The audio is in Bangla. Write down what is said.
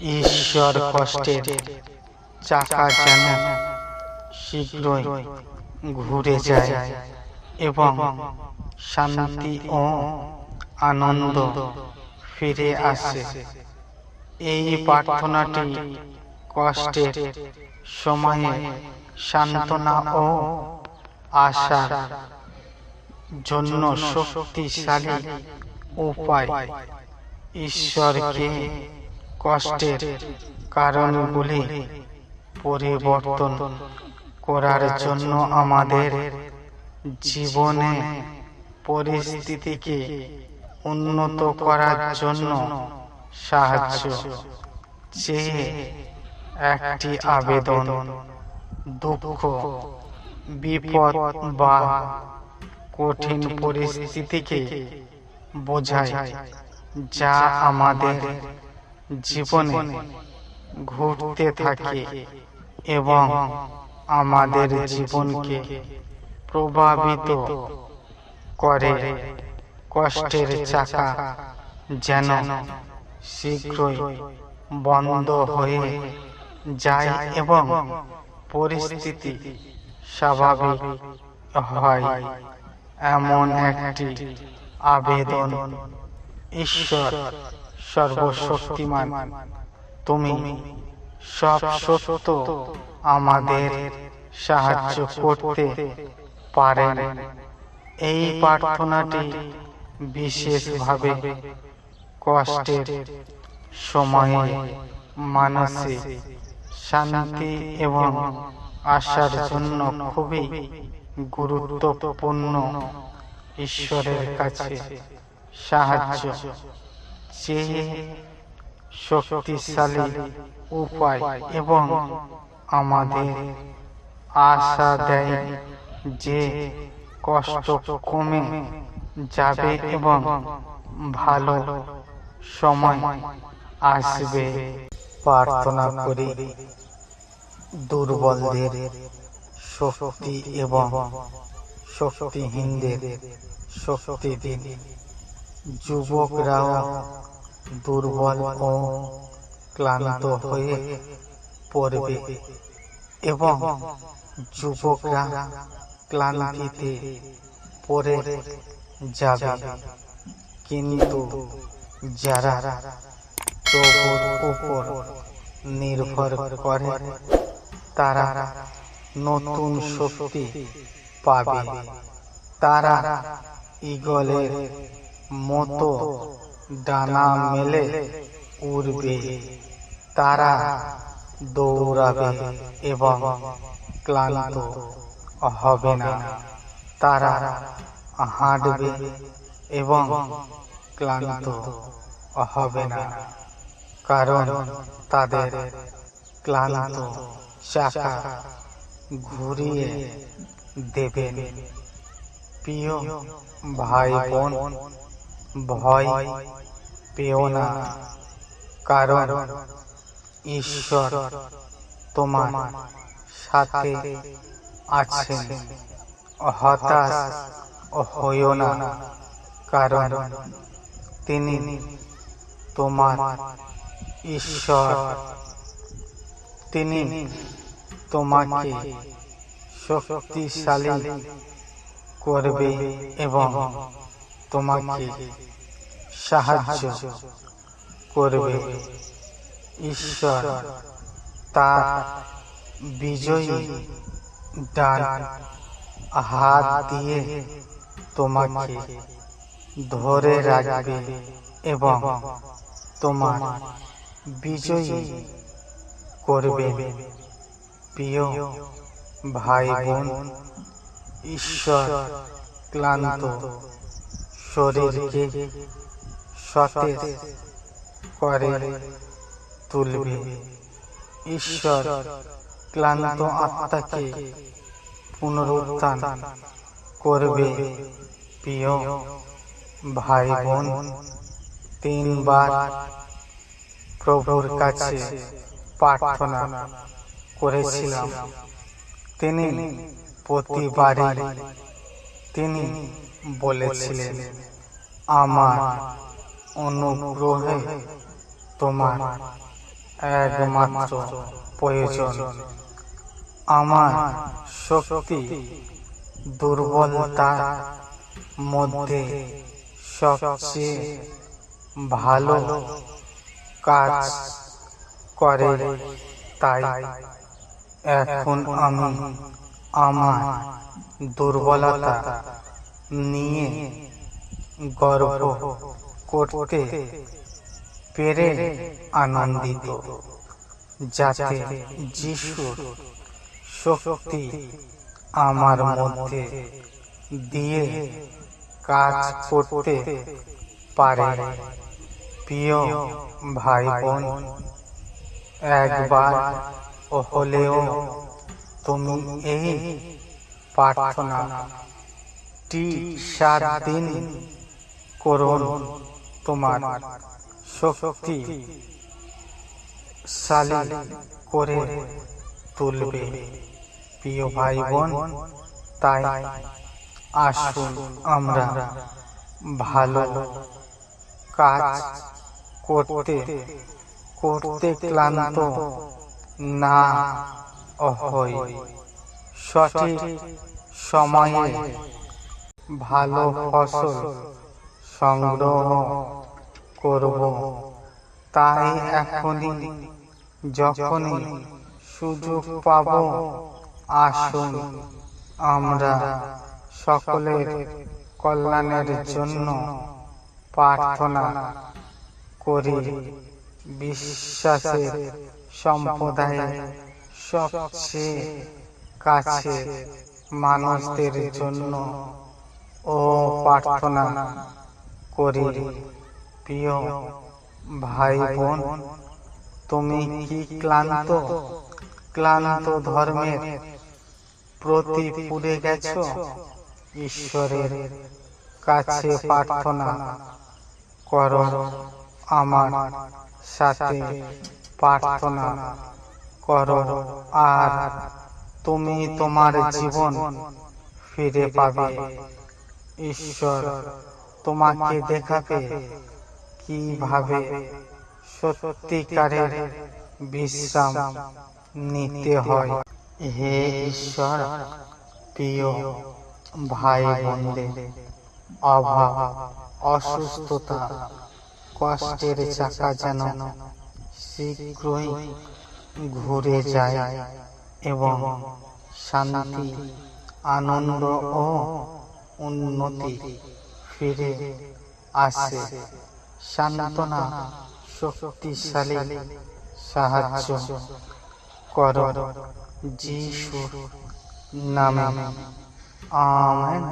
ঈশ্বর কষ্টের চাকা যেন শীঘ্রই ঘুরে যায় এবং শান্তি ও আনন্দ ফিরে আসে। এই প্রার্থনাটি কষ্টের সময়ে সান্ত্বনা ও আশার জন্য শক্তিশালী উপায়। ঈশ্বরকে কষ্টের কারণগুলি পরিবর্তন করার জন্য আমাদের জীবনে পরিস্থিতিকে উন্নত করার জন্য সাহায্য। চেয়ে একটি আবেদন, দুঃখ, বিপদ বা কঠিন পরিস্থিতিকে বোঝায়, যা আমাদের জীবনে ঘুরতে থাকে এবং আমাদের জীবনকে প্রভাবিত করে। কষ্টের চাকা যেন শীঘ্রই বন্ধ হয়ে যায় এবং পরিস্থিতি স্বাভাবিক হয়। এমন একটি আবেদন ঈশ্বর সর্বশক্তিমান। তুমি সব সত্য আমাদের সাহায্য করতে পারেন এই প্রার্থনাটি বিশেষভাবে কষ্টের সময়ে মানসিক শান্তি এবং আশার জন্য খুবই গুরুত্বপূর্ণ। ঈশ্বরের কাছে সাহায্য। চেয়ে শক্তিশালী উপায় এবং আমাদের আশা দেয় যে কষ্ট কমে যাবে এবং ভালো সময় আসবে। প্রার্থনা করি দুর্বলদের শক্তি এবং শক্তিহীনদের শক্তি দিন। যুবকরাও দুর্বল ও ক্লান্ত হয়ে পড়বে এবং যুবকরা ক্লান্তিতে পড়ে যাবে। কিন্তু যারা প্রভুর উপর নির্ভর করে, তারা নতুন শক্তি পাবে। তারা ইগলের মতো ডানা মেলে উড়বে, তারা দৌড়াবে এবং ক্লান্ত হবে না। তারা হাঁটবে এবং ক্লান্ত হবে না, কারণ তাদের ক্লান্ত চাকা ঘুরিয়ে দেবেন। প্রিয় ভাই বোন ভয় পেও না। কারণ ঈশ্বর তোমার সাথে আছেন। হতাশ হইও না। কারণ তিনি তোমার ঈশ্বর। তিনি তোমাকে শক্তিশালী করবে এবং তোমাকে সাহায্য করবে। ঈশ্বর তার বিজয়ী ডান হাত দিয়ে তোমাকে ধরে রাখবে এবং তোমার বিজয়ী করবে। প্রিয় ভাই বোন ঈশ্বর ক্লান্ত শরীরকে সতেজ করে, তুলবে। ঈশ্বর ক্লান্ত আত্মাকে পুনরুত্থান করবে। প্রিয় ভাই বোন তিনবার প্রভুর কাছে প্রার্থনা করেছিলাম। তিনি প্রতিবারই তিনি বলেছিলেন আমার অনুগ্রহে তোমার একমাত্র প্রয়োজন। আমার শক্তি দুর্বলতার মধ্যে সবচেয়ে ভালো কাজ করে। তাই এখন আমি আমার দুর্বলতা নিয়ে গর্ব করতে পেরে আনন্দিত, যাতে যিশুর শক্তি আমার মধ্যে দিয়ে কাজ করতে পারে। প্রিয় ভাই বোন একবার হলেও তুমি এই প্রার্থনা টি দিন করুন তোমার শক্তি শালী করে তুলবে। প্রিয় ভাই বোন তাই আসুন আমরা ভালো কাজ করতে করতে ক্লান্ত না হই সঠিক সময়ে ভালো ফসল সংগ্রহ করব। তাই এখনই যখনই সুযোগ পাব, আসুন আমরা সকলের কল্যাণের জন্য প্রার্থনা করি। বিশ্বাসের সম্প্রদায়ে সবচেয়ে কাছে মানুষদের জন্য ও প্রার্থনা করি। প্রিয় ভাই বোন তুমি কি ক্লান্ত? ক্লান্ত ধর্মের প্রতি পুড়ে গেছ? ঈশ্বরের কাছে প্রার্থনা করো। আমার সাথে প্রার্থনা করো আর তুমি তোমার জীবন ফিরে পাবে। ঈশ্বর তোমাকে দেখাবে কীভাবে সত্যিকারের বিশ্রাম নিতে হয়। হে ঈশ্বর, প্রিয় ভাই বোনদের, অভাব, অসুস্থতা, কষ্টের চাকা যেন শীঘ্রই ঘুরে যায় এবং শান্তি, আনন্দ ও উন্নতি ফিরে আসে। সান্ত্বনা শক্তিশালী সাহায্য করো যিশুর নামে। আমেন।